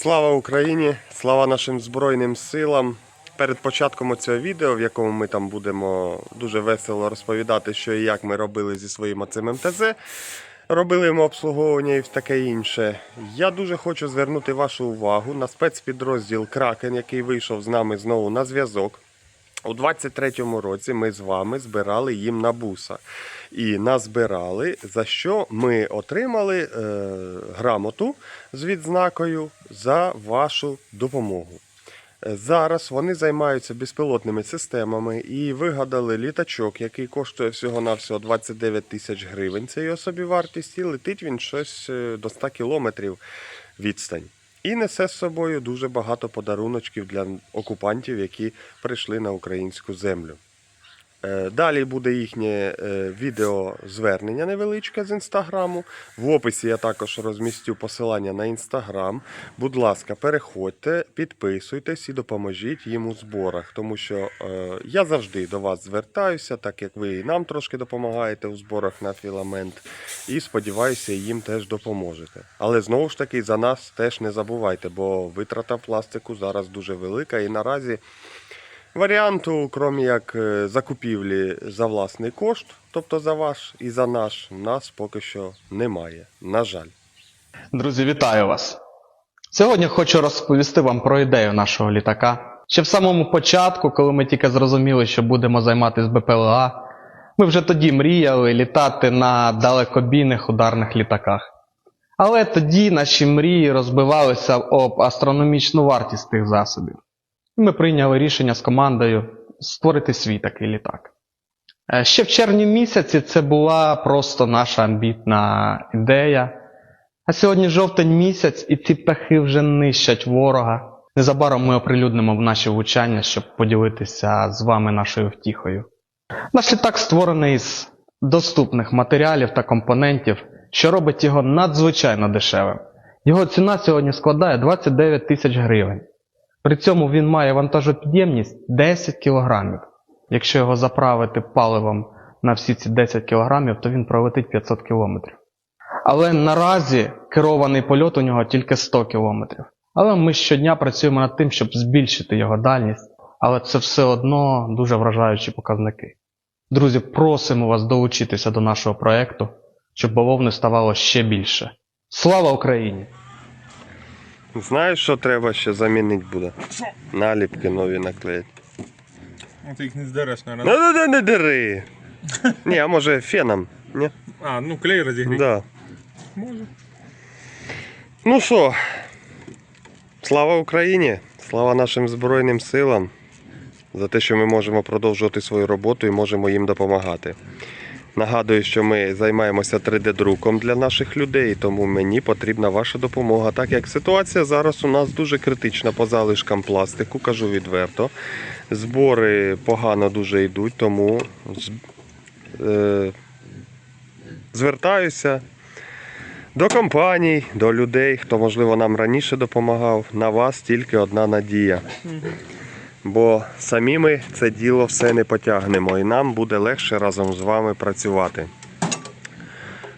Слава Україні! Слава нашим Збройним силам! Перед початком цього відео, в якому ми там будемо дуже весело розповідати, що і як ми робили зі своїм цим МТЗ, робили ми обслуговування і таке інше. Я дуже хочу звернути вашу увагу на спецпідрозділ Кракен, який вийшов з нами знову на зв'язок. У 23-му році ми з вами збирали їм на буса. І назбирали, за що ми отримали е, грамоту з відзнакою за вашу допомогу. Е, Зараз вони займаються безпілотними системами і вигадали літачок, який коштує всього-навсього 29 тисяч гривень. Це його собівартість, і летить він щось е, до 100 кілометрів відстань. І несе з собою дуже багато подаруночків для окупантів, які прийшли на українську землю. Е, Далі буде їхнє е, відеозвернення невеличке з інстаграму. В описі я також розмістю посилання на інстаграм. Будь ласка, переходьте, підписуйтесь і допоможіть їм у зборах, тому що е, я завжди до вас звертаюся, так як ви і нам трошки допомагаєте у зборах на філамент. І сподіваюся, їм теж допоможете. Але знову ж таки за нас теж не забувайте, бо витрата пластику зараз дуже велика і наразі. Варіанту, крім як е, закупівлі за власний кошт, тобто за ваш і за наш, нас поки що немає. На жаль. Друзі, вітаю вас! Сьогодні хочу розповісти вам про ідею нашого літака. Ще в самому початку, коли ми тільки зрозуміли, що будемо займатися БПЛА, ми вже тоді мріяли літати на далекобійних ударних літаках. Але тоді наші мрії розбивалися об астрономічну вартість тих засобів. І ми прийняли рішення з командою створити свій такий літак. Е, Ще в червні місяці це була просто наша амбітна ідея. А сьогодні жовтень місяць, і ці птахи вже нищать ворога. Незабаром ми оприлюднимо в наші влучання, щоб поділитися з вами нашою втіхою. Наш літак створений з доступних матеріалів та компонентів, що робить його надзвичайно дешевим. Його ціна сьогодні складає 29 тисяч гривень. При цьому він має вантажопідємність 10 кг. Якщо його заправити паливом на всі ці 10 кг, то він пролетить 500 км. Але наразі керований польот у нього тільки 100 км. Але ми щодня працюємо над тим, щоб збільшити його дальність, але це все одно дуже вражаючі показники. Друзі, просимо вас долучитися до нашого проекту, щоб бавовни ставало ще більше. Слава Україні! Знаєш, що треба ще замінити буде? Наліпки нові наклеїти. Ну, ти їх не здереш, Ну, наверное. ну, ну, не дири. Ні, а може феном? Ні? А, ну клей розігрій. Да. Може. Ну що, слава Україні! Слава нашим Збройним силам за те, що ми можемо продовжувати свою роботу і можемо їм допомагати. Нагадую, що ми займаємося 3D-друком для наших людей, тому мені потрібна ваша допомога. Так як ситуація зараз у нас дуже критична по залишкам пластику, кажу відверто. Збори погано дуже йдуть, тому е, звертаюся до компаній, до людей, хто, можливо, нам раніше допомагав. На вас тільки одна надія. Бо самі ми це діло все не потягнемо, і нам буде легше разом з вами працювати.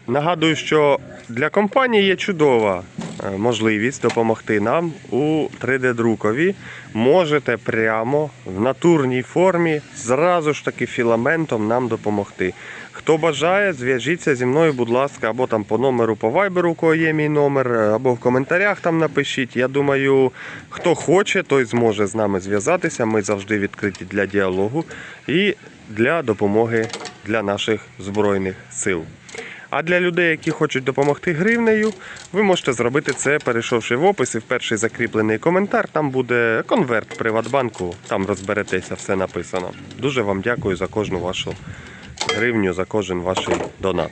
Нагадую, що для компанії є чудова е, можливість допомогти нам у 3D-друкові. Можете прямо в натурній формі зразу ж таки філаментом нам допомогти. Хто бажає, зв'яжіться зі мною, будь ласка, або там по номеру по вайберу, у кого є мій номер, або в коментарях там напишіть. Я думаю, хто хоче, той зможе з нами зв'язатися. Ми завжди відкриті для діалогу і для допомоги для наших збройних сил. А для людей, які хочуть допомогти гривнею, ви можете зробити це, перейшовши в опис і в перший закріплений коментар. Там буде конверт Приватбанку, там розберетеся, все написано. Дуже вам дякую за кожну вашу гривню, за кожен ваш донат.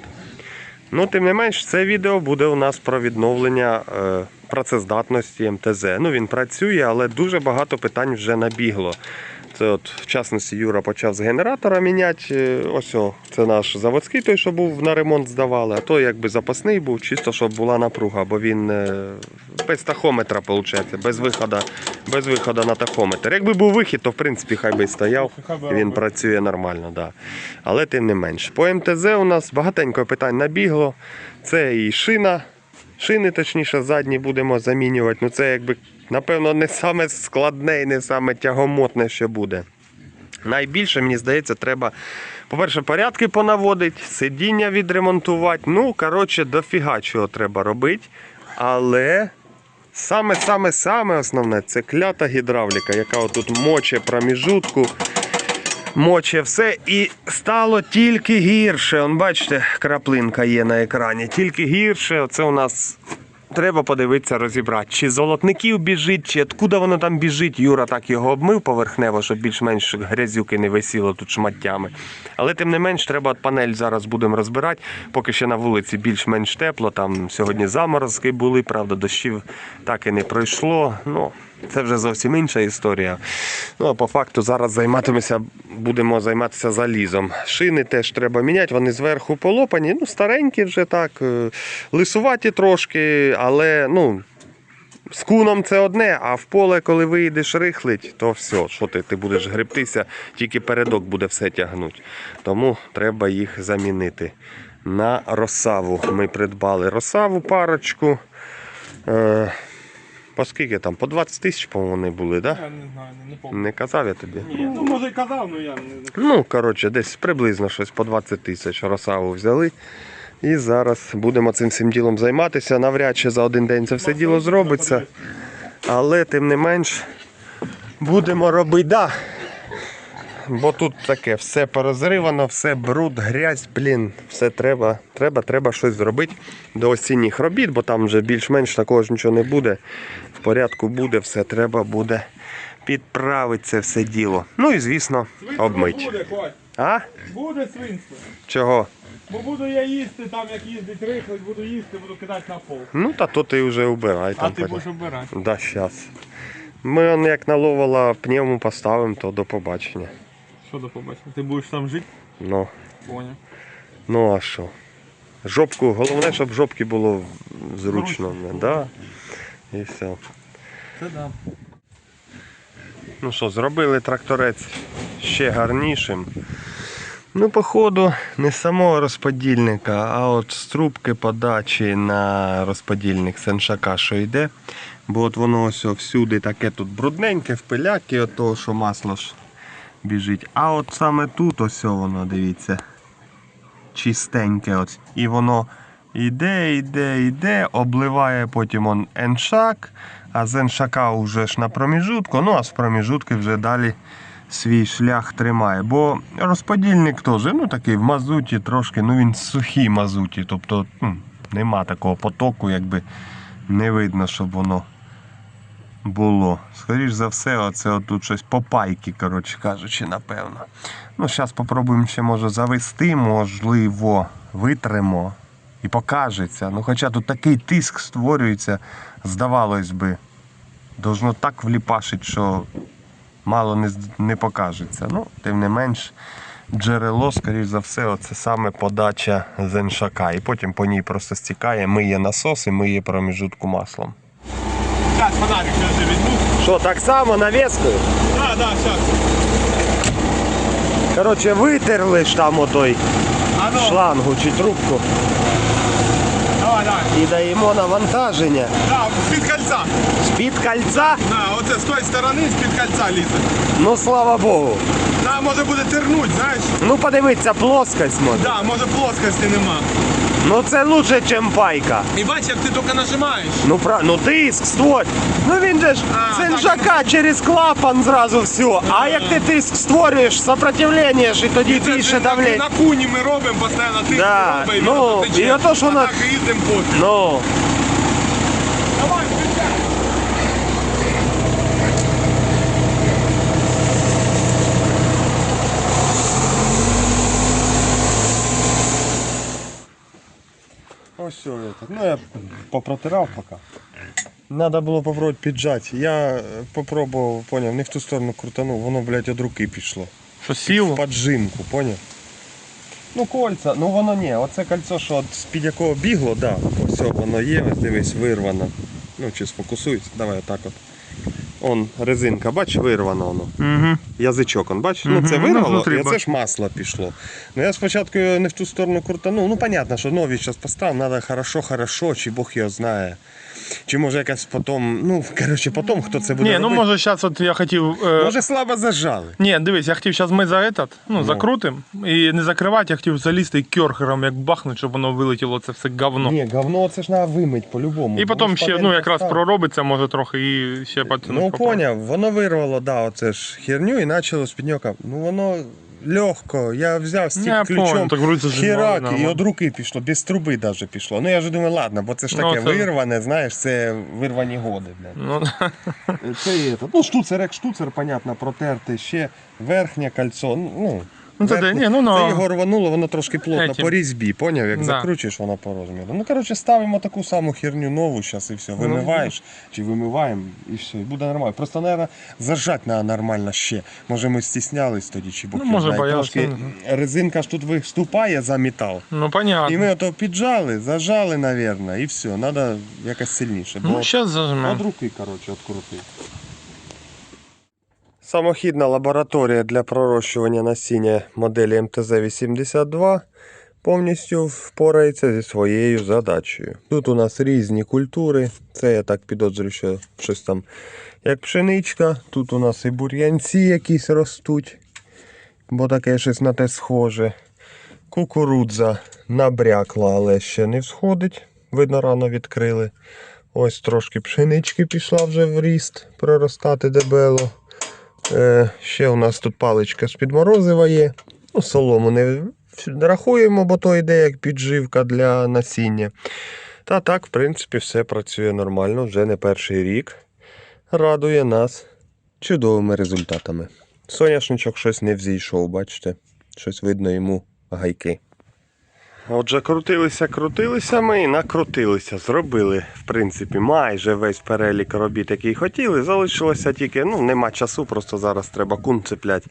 Ну, тим не менш, це відео буде у нас про відновлення е, працездатності МТЗ. Ну, він працює, але дуже багато питань вже набігло. Це от, в частності, Юра почав з генератора міняти. Е, Ось о, це наш заводський, той, що був на ремонт здавали, а той якби запасний був, чисто щоб була напруга, бо він е, без тахометра, виходить, без виходу, без виходу на тахометр. Якби був вихід, то в принципі хай би стояв. Він працює нормально, да. але тим не менш. По МТЗ у нас багатенько питань набігло. Це і шина Шини, точніше, задні будемо замінювати. Ну це якби, напевно, не саме складне і не саме тягомотне, що буде. Найбільше, мені здається, треба, по-перше, порядки понаводити, сидіння відремонтувати. Ну, коротше, дофіга чого треба робити. Але саме-саме-саме основне це клята гідравліка, яка отут моче проміжутку, моче все. І стало тільки гірше. Он, бачите, краплинка є на екрані. Тільки гірше. Оце у нас треба подивитися, розібрати, чи золотників біжить, чи откуда воно там біжить. Юра так його обмив поверхнево, щоб більш-менш грязюки не висіло тут шматтями. Але тим не менш, треба панель зараз будемо розбирати. Поки ще на вулиці більш-менш тепло. Там сьогодні заморозки були, правда, дощів так і не пройшло. Ну, це вже зовсім інша історія. Ну а по факту зараз займатимемося, будемо займатися залізом. Шини теж треба міняти, вони зверху полопані, ну старенькі вже так, е, лисуваті трошки, але ну. З куном це одне, а в поле, коли виїдеш рихлить, то все, що ти, ти будеш гребтися, тільки передок буде все тягнути. Тому треба їх замінити. На росаву ми придбали росаву парочку. По скільки там? По 20 тисяч, по-моєму, вони були, так? Да? Я не знаю, не, не пам'ятаю. Не казав я тобі? Ні, ну може і казав, але я не Ну, коротше, десь приблизно щось по 20 тисяч росаву взяли. І зараз будемо цим всім ділом займатися. Навряд чи за один день це все діло зробиться. Але тим не менш будемо робити. Да. Бо тут таке все порозривано, все бруд, грязь, блін, все треба, треба, треба щось зробити до осінніх робіт, бо там вже більш-менш такого ж нічого не буде. В порядку буде, все треба буде підправити це все діло. Ну і звісно, обмить. А? Буде свинство. Чого? Бо буду я їсти, там як їздить рихлить, буду їсти, буду кидати на пол. Ну та то ти вже убирай А там. ти будеш обирати. Да, щас. Ми як наловила пневму поставимо, то до побачення. Що до побачення? Ти будеш там жити? Ну, Поняв. ну а що? Жопку, головне, щоб жопки було зручно. Зручно. Да. І все. Це да. Ну що, зробили тракторець ще гарнішим. Ну, походу, не самого розподільника, а от з трубки подачі на розподільник сеншака, що йде. Бо от воно ось всюди таке тут брудненьке, в пиляки, от того, що масло ж біжить. А от саме тут ось воно, дивіться, чистеньке. От. І воно йде, йде, йде, обливає потім он еншак, а з еншака вже ж на проміжутку, ну а з проміжутки вже далі свій шлях тримає. Бо розподільник теж, ну такий в мазуті трошки, ну він сухий мазуті, тобто ну, нема такого потоку, якби не видно, щоб воно було. Скоріш за все, оце отут щось по пайки, коротше кажучи, напевно. Ну, зараз спробуємо ще може завести, можливо, витримо і покажеться. Ну, хоча тут такий тиск створюється, здавалось би, должно так вліпашить, що мало не, не покажеться. Ну, тим не менш, джерело, скоріш за все, оце саме подача з еншака. І потім по ній просто стікає, миє насос і миє проміжутку маслом. Зараз фонарик ще візьму. Що, так само навіскою? Да, да, зараз. Коротше, витерли ж там отой А ну, шлангу чи трубку давай, давай. і даємо навантаження. Да, з-під кольця. З-під кольця, На, оце з тої сторони з-під кольця лізе. ну слава Богу. Да, може буде тернуть, знаєш? Ну подивіться, плоскость може. Да, може плоскості нема. Ну це лучше, ніж пайка. І бачиш, як ти тільки нажимаєш. Ну про... ну тиск створь. Ну він же ж А, сенжака через клапан зразу все. А як ти тиск створюєш, сопротивлення ж і тоді Це більше ж на, давлення. на куні ми робимо постійно, тиск Да, робимо, і ну, воно тече. і ото, що а на- так і їздимо пофіг. Ну, все это. Ну я попротирав пока. Надо було попробувати піджати. Я е, попробував, поняв, не в ту сторону крутанув, воно, блядь, від руки пішло. Що В сіло? поджимку, поняв? Ну кольця, ну воно ні, оце кольцо, що з-під якого бігло, да, ось воно є, ось дивись, вирвано. Ну чи сфокусується, давай отак от. Он резинка, бач, вирвана воно. Угу. Язичок, он, бач, ну це ну, вирвало, внутрі і це ж масло пішло. Ну я спочатку його не в ту сторону крутанув. Ну, понятно, що нові зараз поставив, треба хорошо, хорошо, чи Бог його знає. Чи може якась потім, ну, коротше, потім хто це буде Ні, ну робити. може зараз от я хотів. Е... Може слабо зажали. Ні, дивись, я хотів зараз ми за этот, ну, закрутим і не закривати, я хотів залізти і кьорхером як бахнуть, щоб воно вилетіло це все говно. Ні, говно це ж треба вимить по-любому. І потім ще, ну якраз проробиться, може трохи і ще потім. Ну поняв, воно вирвало, да, оце ж херню і почало з підньока. Ну воно легко. Я взяв стік Я ключом, понял, так вроде зажимали херак, і нормально. від руки пішло, без труби навіть пішло. Ну я ж думаю, ладно, бо це ж Ну, таке це- вирване, знаєш, це вирвані годи. Блядь. Ну, Це це, Ну, штуцер як штуцер, понятно, протерти ще верхнє кольцо. Ну, Ну, це де? Ні, ну, ну, це його рвануло, воно трошки плотно Етім. по різьбі, поняв, як Да. закручуєш воно по розміру. Ну, коротше, ставимо таку саму херню нову зараз і все. Ну, Вимиваєш чи вимиваємо і все, і буде нормально. Просто, мабуть, зажать треба нормально ще. Може ми стіснялись тоді, чи бог Ну, може, знає. боялися, Трошки резинка ж тут виступає за метал. ну понятно. І ми ото піджали, зажали, мабуть, і все. Треба якось сильніше. Ну, зараз От руки, коротше, открутив. Самохідна лабораторія для пророщування насіння моделі МТЗ-82 повністю впорається зі своєю задачею. Тут у нас різні культури. Це я так підозрюю, що щось там як пшеничка. Тут у нас і бур'янці якісь ростуть, бо таке щось на те схоже. Кукурудза набрякла, але ще не всходить. Видно, рано відкрили. Ось трошки пшенички пішла вже в ріст, проростати дебело. Е, ще у нас тут паличка з-під морозива є. Ну, солому не рахуємо, бо то йде як підживка для насіння. Та так, в принципі, все працює нормально, вже не перший рік. Радує нас чудовими результатами. Соняшничок щось не взійшов, бачите? Щось видно йому гайки. Отже, крутилися, крутилися ми і накрутилися. Зробили, в принципі, майже весь перелік робіт, який хотіли. Залишилося тільки, ну, нема часу, просто зараз треба кун цеплять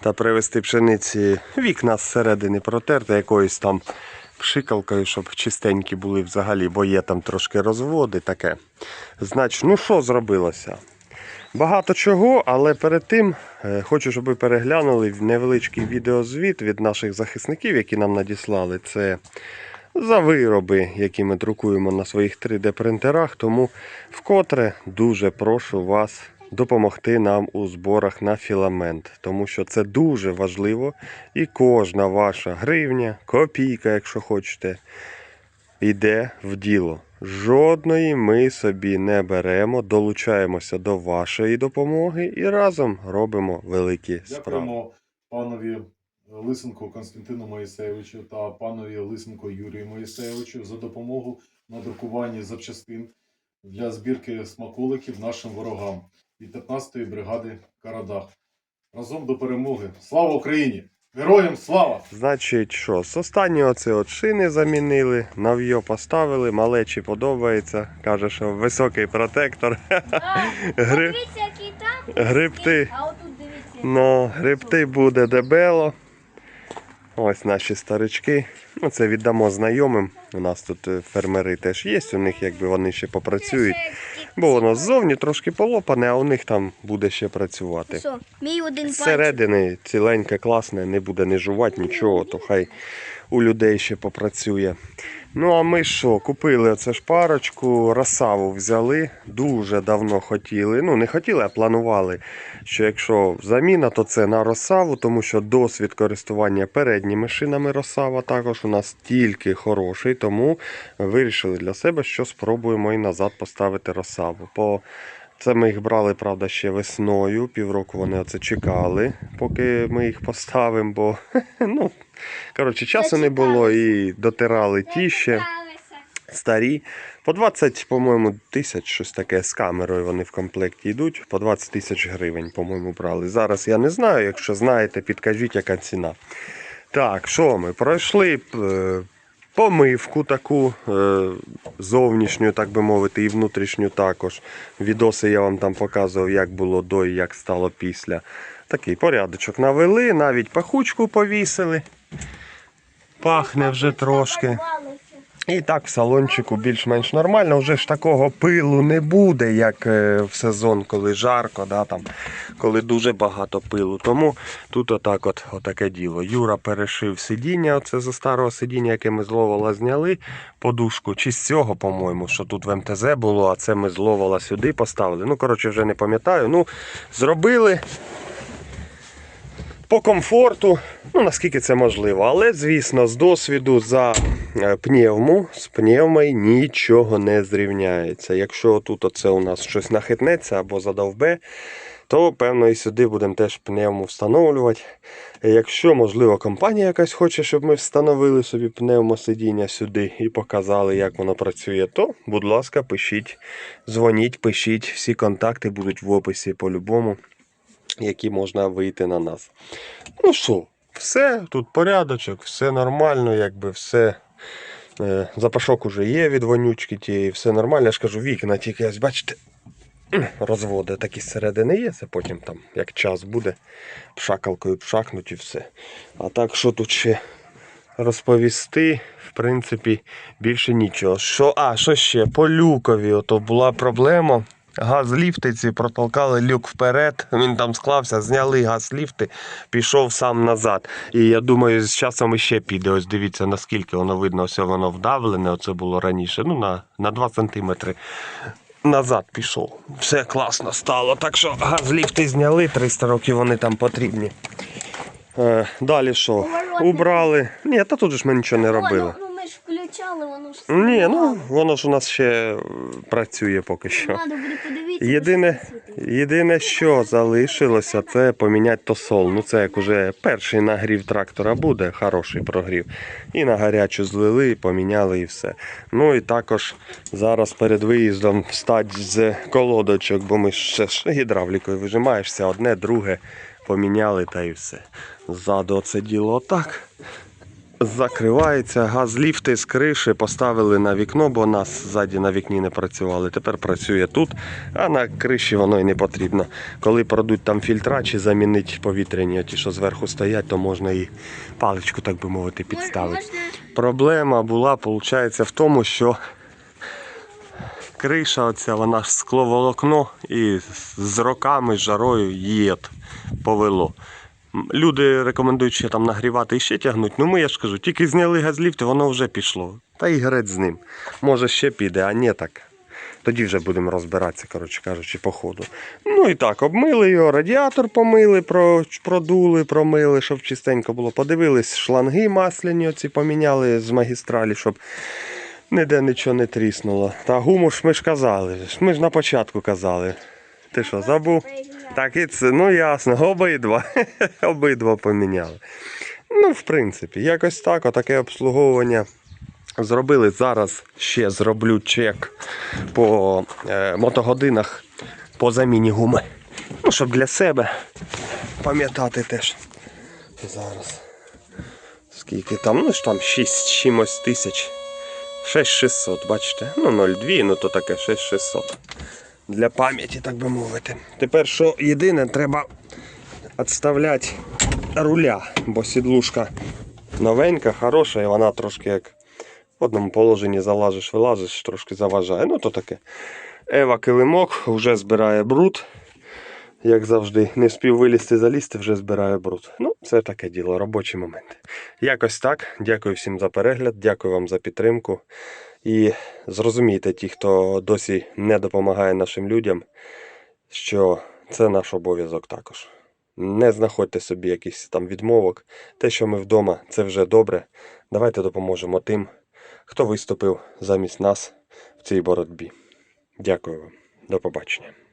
та привезти пшениці вікна зсередини протерти якоюсь там пшикалкою, щоб чистенькі були взагалі, бо є там трошки розводи таке. Значить, ну що зробилося? Багато чого, але перед тим е, хочу, щоб ви переглянули невеличкий відеозвіт від наших захисників, які нам надіслали. Це за вироби, які ми друкуємо на своїх 3D-принтерах. Тому вкотре дуже прошу вас допомогти нам у зборах на філамент, тому що це дуже важливо, і кожна ваша гривня, копійка, якщо хочете, йде в діло. Жодної ми собі не беремо, долучаємося до вашої допомоги і разом робимо великі справи. Дякуємо панові Лисенко Константину Моїсеєвичу та панові Лисенко Юрію Моїсеєвичу за допомогу на друкуванні запчастин для збірки смаколиків нашим ворогам від 15-ї бригади Карадах. Разом до перемоги. Слава Україні! Героям слава! Значить, що, з останнього це от шини замінили, нав'йо поставили, малечі подобається. Каже, що високий протектор. Гри... Дивіться, який там. Грибти. А отут дивіться. Ну, грибти буде дебело. Ось наші старички. Ну, це віддамо знайомим. У нас тут е, фермери теж є, у них якби вони ще попрацюють. Бо воно ззовні трошки полопане, а у них там буде ще працювати. Все, мій один. Зсередини ціленьке, класне, не буде не жувати нічого, то хай у людей ще попрацює. Ну а ми що, купили оце ж парочку, росаву взяли, дуже давно хотіли. Ну, не хотіли, а планували, що якщо заміна, то це на росаву, тому що досвід користування передніми шинами росава також у нас тільки хороший, тому вирішили для себе, що спробуємо і назад поставити росаву. По це ми їх брали, правда, ще весною. Півроку вони оце чекали, поки ми їх поставимо, бо ну, коротше, часу не було і дотирали ті ще старі. По 20, по-моєму, тисяч щось таке з камерою вони в комплекті йдуть. По 20 тисяч гривень, по-моєму, брали. Зараз я не знаю, якщо знаєте, підкажіть, яка ціна. Так, що ми? Пройшли е, помивку таку е, зовнішню, так би мовити, і внутрішню також. Відоси я вам там показував, як було до і як стало після. Такий порядочок навели, навіть пахучку повісили. Пахне вже трошки. І так в салончику більш-менш нормально. Вже ж такого пилу не буде, як е, в сезон, коли жарко, да, там, коли дуже багато пилу. Тому тут отак от, отаке діло. Юра перешив сидіння, оце за старого сидіння, яке ми з Ловола зняли, подушку, чи з цього, по-моєму, що тут в МТЗ було, а це ми з Ловола сюди поставили. Ну, коротше, вже не пам'ятаю. Ну, зробили по комфорту, ну наскільки це можливо. Але, звісно, з досвіду за е, пневму, з пневмою нічого не зрівняється. Якщо тут оце у нас щось нахитнеться або задовбе, то певно і сюди будемо теж пневму встановлювати. Якщо, можливо, компанія якась хоче, щоб ми встановили собі пневмосидіння сюди і показали, як воно працює, то, будь ласка, пишіть, дзвоніть, пишіть. Всі контакти будуть в описі по-любому які можна вийти на нас. Ну що, все, тут порядочок, все нормально, якби все. Е, запашок уже є від вонючки тієї, все нормально. Я ж кажу, вікна тільки ось, бачите, розводи такі зсередини є, це потім там, як час буде, пшакалкою пшакнуть і все. А так, що тут ще розповісти, в принципі, більше нічого. Що, а, що ще? По люкові, ото була проблема. Газліфти ці протолкали люк вперед, він там склався, зняли газліфти, пішов сам назад. І я думаю, з часом іще піде. Ось дивіться, наскільки воно видно, все воно вдавлене, оце було раніше. Ну, на, на 2 сантиметри назад пішов. Все класно стало. Так що газліфти зняли, 300 років вони там потрібні. Е, далі що? Убрали. Ні, та тут ж ми нічого не робили. Ж включали, воно ж Ні, ну воно ж у нас ще працює поки що. Єдине, єдине, що залишилося, це поміняти тосол. Ну це як уже перший нагрів трактора буде, хороший прогрів. І на гарячу злили, і поміняли і все. Ну і також зараз перед виїздом встать з колодочок, бо ми ще ж гідравлікою вижимаєшся, одне, друге поміняли та і все. Ззаду оце діло отак. Закривається, газліфти з криші поставили на вікно, бо нас ззаді на вікні не працювали. Тепер працює тут, а на криші воно й не потрібно. Коли продуть там фільтра чи замінить повітряні, ті, що зверху стоять, то можна і паличку, так би мовити, підставити. Проблема була, виходить, в тому, що криша оця, вона ж скловолокно і з роками, з жарою от повело. Люди рекомендують ще там нагрівати і ще тягнуть. Ну ми, я ж кажу, тільки зняли газліфт, воно вже пішло. Та й грець з ним. Може ще піде, а не так. Тоді вже будемо розбиратися, коротше кажучи, по ходу. Ну і так, обмили його, радіатор помили, продули, промили, щоб чистенько було. Подивились, шланги масляні оці поміняли з магістралі, щоб ніде нічого не тріснуло. Та гуму ж ми ж казали, ми ж на початку казали. Ти що, забув? Так, і це, ну ясно, обидва. обидва поміняли. Ну, в принципі, якось так, отаке обслуговування зробили. Зараз ще зроблю чек по е, мотогодинах по заміні гуми. Ну, щоб для себе пам'ятати теж. Зараз. Скільки там? Ну ж там 6 чимось тисяч. 6600, бачите? Ну, 0,2, ну то таке 6600. Для пам'яті, так би мовити. Тепер що єдине, треба відставляти руля, бо сідлушка новенька, хороша, і вона трошки як в одному положенні залазиш, вилазиш, трошки заважає. Ну то таке. Ева килимок вже збирає бруд. Як завжди, не встиг вилізти, залізти, вже збирає бруд. Ну, це таке діло, робочі моменти. Якось так. Дякую всім за перегляд, дякую вам за підтримку. І зрозумійте, ті, хто досі не допомагає нашим людям, що це наш обов'язок також. Не знаходьте собі якісь там відмовок. Те, що ми вдома, це вже добре. Давайте допоможемо тим, хто виступив замість нас в цій боротьбі. Дякую вам. До побачення.